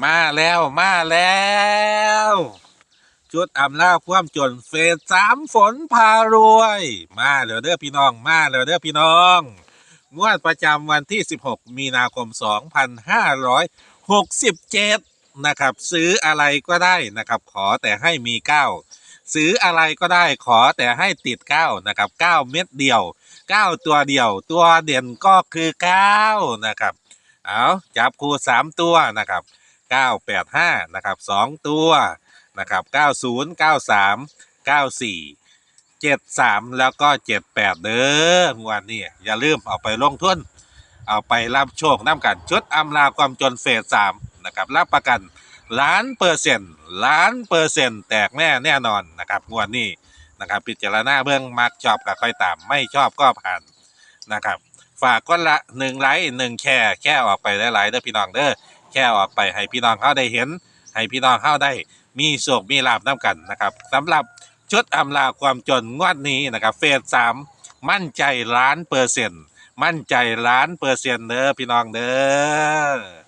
มาแล้วมาแล้วชุดอำลาความจนเฟสสามฝนพารวย มาแล้วเด้อพี่น้อง มาแล้วเด้อพี่น้อง งวดประจำวันที่ 16 มีนาคม 2567 นะครับ ซื้ออะไรก็ได้นะครับ ขอแต่ให้มี 9 ซื้ออะไรก็ได้ขอแต่ให้ติด 9 นะครับ 9 เม็ดเดียว 9 ตัวเดียว ตัวเด่นก็คือ 9 นะครับ เอาจับคูสามตัวนะครับ 985 นะครับ 2 ตัวนะครับ 90 93 94 73 แล้วก็ 78 เด้องวดนี้อย่าลืมเอาไปลงทุน เอาไปรับโชคน้ำกันชุดอำลาความจนเฟส3นะครับ รับประกันล้านเปอร์เซ็นต์ล้านเปอร์เซ็นต์แตกแน่แน่นอนนะครับงวดนี้นะครับพิจารณาเบื้องมักชอบกับค่อยตาม ไม่ชอบก็ผ่านนะครับ ฝากก้นละหนึ่งไลค์หนึ่งแค่แค่ออกไปหลายๆเด้อพี่น้องเด้อ แค่ออกไปให้พี่น้องเขาได้เห็น ให้พี่น้องเขาได้มีโชคมีลาบน้ากันนะครับสำหรับชุดอำลาความจนงวดนี้นะครับเฟสสามมั่นใจล้านเปอร์เซ็นต์มั่นใจล้านเปอร์เซ็นต์เด้อพี่น้องเด้อ